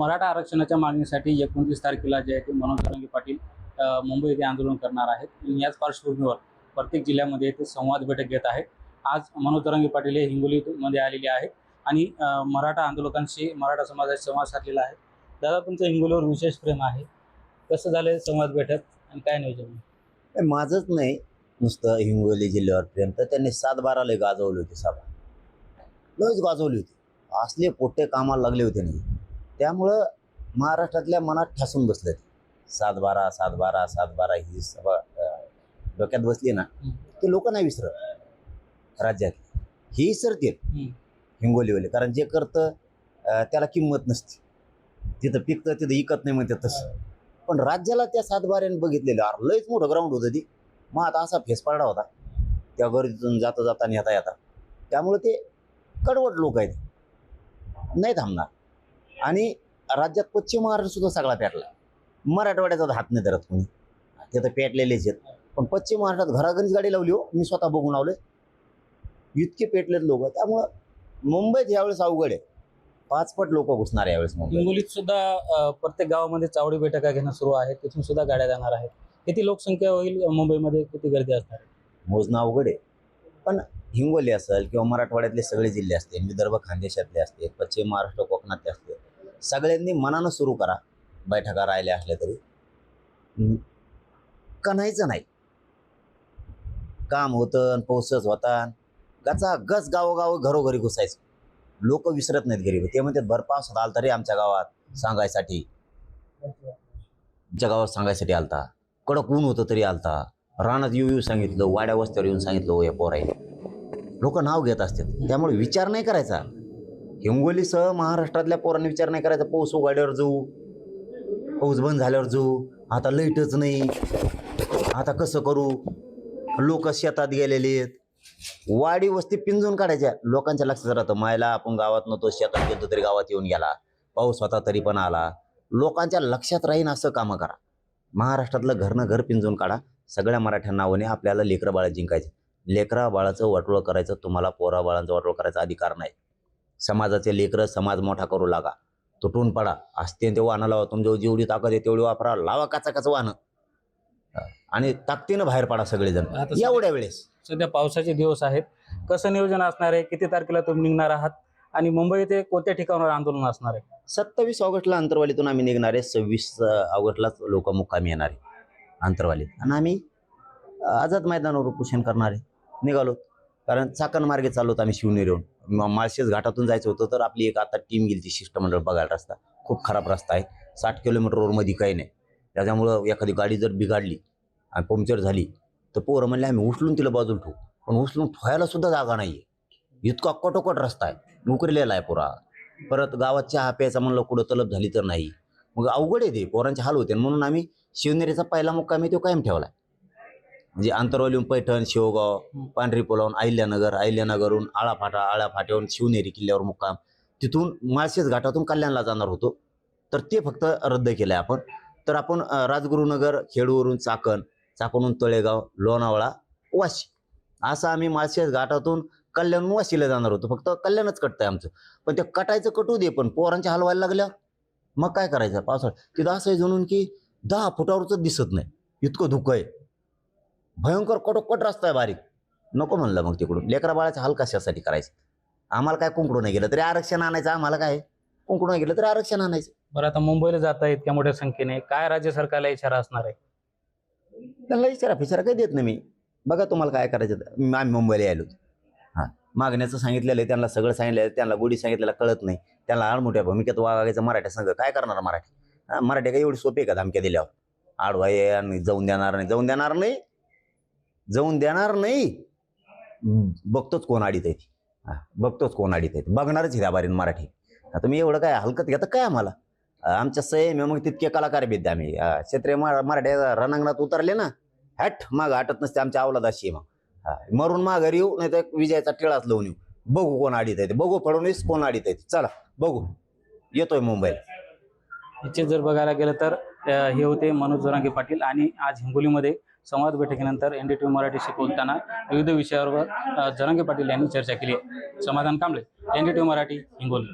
मराठा आरक्षणाच्या मागणीसाठी एकोणतीस तारखेला जे आहे ते मनोज जरांगे पाटील मुंबई येथे आंदोलन करणार आहेत. याच पार्श्वभूमीवर प्रत्येक जिल्ह्यामध्ये ते संवाद बैठक घेत आहे आज मनोज जरांगे पाटील हे हिंगोलीमध्ये आलेले आहेत आणि मराठा आंदोलकांशी मराठा समाजाशी संवाद साधलेला आहे. दादा तुमचं हिंगोलीवर विशेष प्रेम आहे. कसं झालं संवाद बैठक आणि काय नियोजन? माझंच नाही. नुसतं हिंगोली जिल्ह्यावर प्रेम. तर त्यांनी सात बाराला गाजवली होती सभा. लयच गाजवली होती. असले पोट्टे कामाला लागले होते नाही. त्यामुळं महाराष्ट्रातल्या मनात ठासून बसले ते सात बारा सात बारा सात बारा ही सभा डोक्यात बसली ना ते लोक नाही विसरत. राज्यात. ही विसरतील. हिंगोलीवाले. कारण जे करतं त्याला किंमत नसते. तिथं पिकतं तिथं इकत नाही म्हणतात तसं. पण राज्याला त्या सातबाऱ्याने बघितलेलं अरे लयच मोठं ग्राउंड होतं ती. मग आता असा फेस पडला होता. त्या गर्दीतून जाता जाता आणि येता येता. त्यामुळे ते कडवट लोक आहेत. नाही थांबणार. आणि राज्यात पश्चिम महाराष्ट्र सुद्धा सगळा पेटला मराठवाड्याचा हात नाही धरत कोणी. ते तर पेटलेलेच आहेत. पण पश्चिम महाराष्ट्रात घराघरीच गाडी लावली हो. मी स्वतः बघून लावले इतके पेटलेत लोक. त्यामुळं मुंबईत यावेळेस अवघड आहे. पाचपट लोक घुसणार यावेळेस मुंबईत. हिंगोलीत सुद्धा प्रत्येक गावामध्ये चावडी बैठका घेणं सुरू आहे तिथून सुद्धा गाड्या जाणार आहेत. किती लोकसंख्या होईल मुंबईमध्ये? किती गर्दी असणार आहे? मोजणं अवघड आहे. पण हिंगोली असेल किंवा मराठवाड्यातले सगळे जिल्हे असतील विदर्भ खानदेशातले असतील पश्चिम महाराष्ट्र कोकणातले असतील सगळ्यांनी मनानं सुरू करा. बैठका राहिल्या असल्या तरी. हम्म. कणायचं नाही. काम होतं आणि पाऊसच होता गचा गच गावोगाव घरोघरी घुसायचं. लोक विसरत नाहीत गरीब ते म्हणतात भरपास होता आला तरी आमच्या गावात सांगायसाठी. आमच्या गावात सांगायसाठी आलता. कडक ऊन होतं तरी आलता. रानात येऊ येऊ सांगितलं. वाड्या वस्त्यावर येऊन सांगितलं या पोराय लोक नाव घेत असतात. त्यामुळे विचार नाही करायचा. हिंगोलीसह महाराष्ट्रातल्या पोरांनी विचार नाही करायचा. पाऊस उघाड्यावर जाऊ. पाऊस बंद झाल्यावर जाऊ. आता लाईटच नाही. आता कसं करू? लोक शेतात गेलेले आहेत. वाडी वस्ती पिंजून काढायच्या. लोकांच्या लक्षात राहतं मायला आपण गावात नव्हतो शेतात गेलो तरी गावात येऊन गेला. पाऊस होता तरी पण आला. लोकांच्या लक्षात राहीन असं कामं करा. महाराष्ट्रातलं घरनं घर पिंजून काढा. सगळ्या मराठ्या नावाने आपल्याला लेकरं बाळा जिंकायचं. लेकरा बाळाचं वाटोळ करायचं. तुम्हाला पोरा बाळांचं वाटोळ करायचा अधिकार नाही. समाजाचे लेकरं समाज मोठा करू लागा. तुटून पडा. असते ते वाहनं लावा. तुमच्यावर जेवढी ताकद आहे तेवढी वापरा. लावा काचा काच वाहनं. आणि ताकदीनं बाहेर पडा सगळेजण. एवढ्या वेळेस. सध्या पावसाचे दिवस आहेत. कसं नियोजन असणार आहे? किती तारखेला तुम्ही निघणार आहात? आणि मुंबई येथे कोणत्या ठिकाणावर आंदोलन असणार आहे? सत्तावीस ऑगस्टला अंतरवालीतून आम्ही निघणार आहे. सव्वीस ऑगस्टलाच लोक मुक्कामी येणार आहे अंतरवालीत आणि आम्ही आझाद मैदानावर उपोषण करणार आहे. निघालो. कारण चाकण मार्गे चाललो आम्ही शिवनेरीहून माळशेज घाटातून जायचं होतं तर आपली एक आता टीम गेली ती शिष्टमंडळ बघायला रस्ता. खूप खराब रस्ता आहे. साठ किलोमीटर रोडमध्ये काही नाही. त्याच्यामुळं एखादी गाडी जर बिघाडली आणि पंक्चर झाली तर पोरं म्हणले आम्ही उचलून तिला बाजूला ठेवू. पण उचलून ठेवायला सुद्धा जागा नाही आहे इतका कटोकट रस्ता आहे. नोकरीलेला आहे पोरा. परत गावात चहा प्यायचा म्हणलं कुठं तलब झाली तर नाही. मग अवघड आहे ते. पोरांचे हाल होते. म्हणून आम्ही शिवनेरीचा पहिला मुक्काम आहे तो कायम ठेवला म्हणजे आंतरवालीहून पैठण शेवगाव पांढरी पुलावून अहिल्यानगर अहिल्यानगरहून आळाफाटा आळाफाट्यावरून शिवनेरी किल्ल्यावर मुक्काम. तिथून माळशेज घाटातून कल्याणला जाणार होतो. तर ते फक्त रद्द केलं आहे आपण. तर आपण राजगुरुनगर खेडूवरून चाकण चाकणहून तळेगाव लोणावळा वाशी. असं आम्ही माळशेज घाटातून कल्याण वाशीला जाणार होतो. फक्त कल्याणच कटतंय आमचं. पण ते कटायचं कटू दे पण पोरांच्या हाल व्हायला लागल्या. मग काय करायचं? पावसाळ्यात तिथं असं आहे जणून की दहा फुटावरच दिसत नाही. इतकं धुकं आहे. भयंकर कटोकट रस्ता आहे बारीक. नको म्हणलं मग तिकडून. लेकरा बाळाचा हाल कशासाठी करायचं. आम्हाला काय कुंकडू नाही गेलं तरी आरक्षण आणायचं आम्हाला काय? कुंकडू नाही गेलं तरी आरक्षण आणायचं. बरं आता मुंबईला जात आहेत इतक्या मोठ्या संख्येने काय राज्य सरकारला इशारा असणार आहे? त्यांना विचारा फिचारा काही देत नाही मी. बघा तुम्हाला काय करायचं आम्ही मुंबईला यायलो. हां. मागण्याचं सांगितलेलं आहे त्यांना सगळं सांगितलेलं आहे त्यांना गोडी सांगितलेलं कळत नाही. त्यांना आडमोठ्या भूमिकेत वागायचं मराठ्या संघ. काय करणार मराठी? मराठी काय एवढी सोपी आहे का धमक्या दिल्यावर? आडवा ये आणि जाऊन देणार नाही. जाऊन देणार नाही. जाऊन देणार नाही. बघतोच कोण आडीत आहे ती. हां बघतोच कोण आडीत आहे ती. बघणारच आहे त्या बारीन मराठी. आता मी एवढं काय हलकत घेतं काय आम्हाला? आमच्या सयम मग तितके कलाकार भेद आम्ही. क्षेत्रीय मरा- मराठी रणांगणात उतरले ना हॅट माग हटत नसते आमच्या अवलाद अशी आहे मग. हा, मरून माघारी येऊ नाही तर विजयाचा टिळाच लावून येऊ. बघू कोण आडीत आहे ते. बघू फडणवीस कोण आडीत आहे. चला बघू. येतोय मुंबईला. निश्चित जर बघायला गेलं तर हे होते मनोज जोरांगे पाटील आणि आज हिंगोलीमध्ये संवाद बैठकीनंतर एन डी टी व्ही मराठीशी बोलताना विविध विषयावर अ, जरांगे पाटील यांनी चर्चा केली. आहे Samadhan Kamble N D T V Marathi Hingoli.